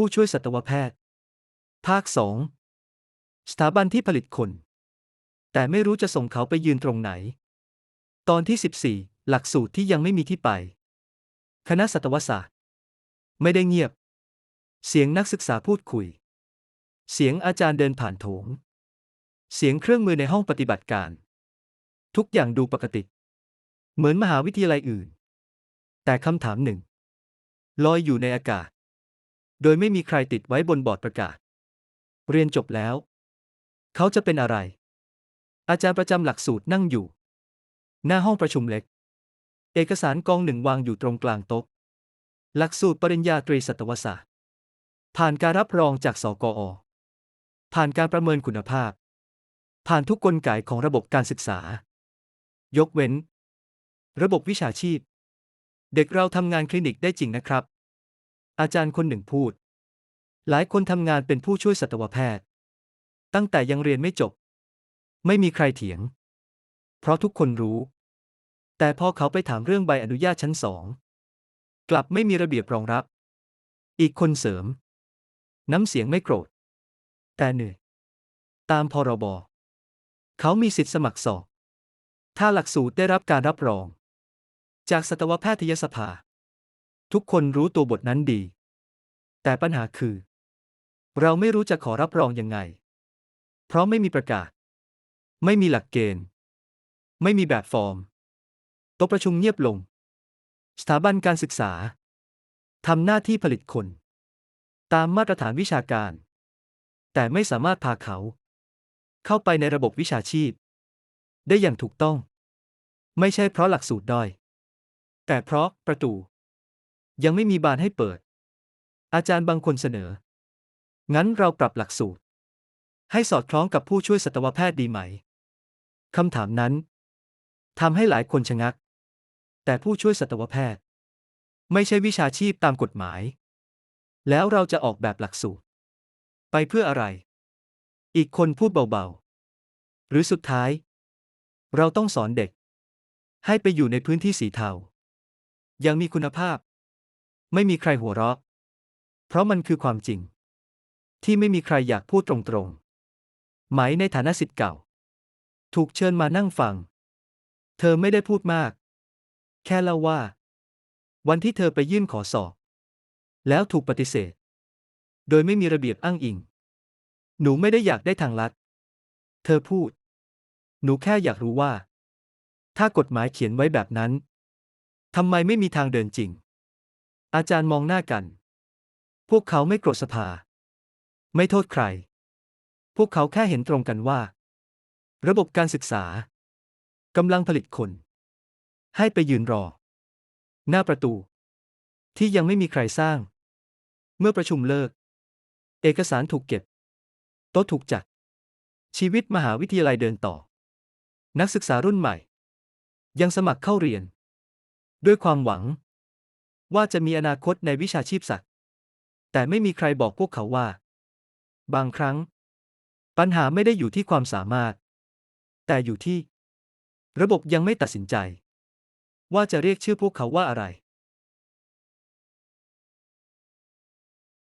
ผู้ช่วยสัตวแพทย์ ภาคสองสถาบันที่ผลิตคน แต่ไม่รู้จะส่งเขาไปยืนตรงไหน ตอนที่ 14 หลักสูตรที่ยังไม่มีที่ไป คณะสัตวศาสตร์ ไม่ได้เงียบ เสียงนักศึกษาพูดคุย เสียงอาจารย์เดินผ่านโถง เสียงเครื่องมือในห้องปฏิบัติการ ทุกอย่างดูปกติ เหมือนมหาวิทยาลัยอื่น แต่คำถามหนึ่งลอยอยู่ในอากาศ โดยไม่มีใครติดไว้บนบอร์ดประกาศ เรียนจบแล้ว เขาจะเป็นอะไร อาจารย์ประจำหลักสูตรนั่งอยู่ หน้าห้องประชุมเล็ก เอกสารกองหนึ่งวางอยู่ตรงกลางโต๊ะ หลักสูตรปริญญาตรีสัตวศาสตร์ ผ่านการรับรองจากสกอ ผ่านการประเมินคุณภาพ ผ่านทุกกลไกของระบบการศึกษา ยกเว้น ระบบวิชาชีพ เด็กเราทำงานคลินิกได้จริงนะครับ อาจารย์คนหนึ่งพูด หลายคนทำงานเป็นผู้ช่วยสัตวแพทย์ ตั้งแต่ยังเรียนไม่จบ ไม่มีใครเถียง เพราะทุกคนรู้ แต่พอเขาไปถามเรื่องใบอนุญาตชั้นสองกลับไม่มีระเบียบรองรับ อีกคนเสริม น้ำเสียงไม่โกรธ แต่เหนื่อย ตามพรบ เขามีสิทธิสมัครสอบ ถ้าหลักสูตรได้รับการรับรอง จากสัตวแพทยสภา ทุกคนรู้ตัวบทนั้นดี แต่ปัญหาคือ เราไม่รู้จะขอรับรองยังไง เพราะไม่มีประกาศ ไม่มีหลักเกณฑ์ ไม่มีแบบฟอร์มโต๊ะประชุมเงียบลง สถาบันการศึกษาทำหน้าที่ผลิตคน ตามมาตรฐานวิชาการ แต่ไม่สามารถพาเขา เข้าไปในระบบวิชาชีพ ได้อย่างถูกต้อง ไม่ใช่เพราะหลักสูตรด้อย แต่เพราะประตู ยังไม่มีบานให้เปิด อาจารย์บางคนเสนอ งั้นเราปรับหลักสูตร ให้สอดคล้องกับผู้ช่วยสัตวแพทย์ดีไหม คำถามนั้นทำให้หลายคนชะงัก แต่ผู้ช่วยสัตวแพทย์ ไม่ใช่วิชาชีพตามกฎหมาย แล้วเราจะออกแบบหลักสูตร ไปเพื่ออะไร อีกคนพูดเบาๆ หรือสุดท้าย เราต้องสอนเด็ก ให้ไปอยู่ในพื้นที่สีเทายังมีคุณภาพ ไม่มีใครหัวเราะ เพราะมันคือความจริง ที่ไม่มีใครอยากพูดตรงๆ ไหมในฐานะสิทธิ์เก่า ถูกเชิญมานั่งฟัง เธอไม่ได้พูดมาก แค่เล่าว่า วันที่เธอไปยื่นขอสอบ แล้วถูกปฏิเสธ โดยไม่มีระเบียบอ้างอิง หนูไม่ได้อยากได้ทางลัด เธอพูด หนูแค่อยากรู้ว่า ถ้ากฎหมายเขียนไว้แบบนั้นทำไมไม่มีทางเดินจริง อาจารย์มองหน้ากัน พวกเขาไม่โกรธสภา ไม่โทษใคร พวกเขาแค่เห็นตรงกันว่า ระบบการศึกษากำลังผลิตคน ให้ไปยืนรอ หน้าประตู ที่ยังไม่มีใครสร้าง เมื่อประชุมเลิก เอกสารถูกเก็บ โต๊ะถูกจัด ชีวิตมหาวิทยาลัยเดินต่อ นักศึกษารุ่นใหม่ ยังสมัครเข้าเรียน ด้วยความหวัง ว่าจะมีอนาคตในวิชาชีพสัตว์แต่ไม่มีใครบอกพวกเขาว่า บางครั้ง ปัญหาไม่ได้อยู่ที่ความสามารถ แต่อยู่ที่ ระบบยังไม่ตัดสินใจ ว่าจะเรียกชื่อพวกเขาว่าอะไร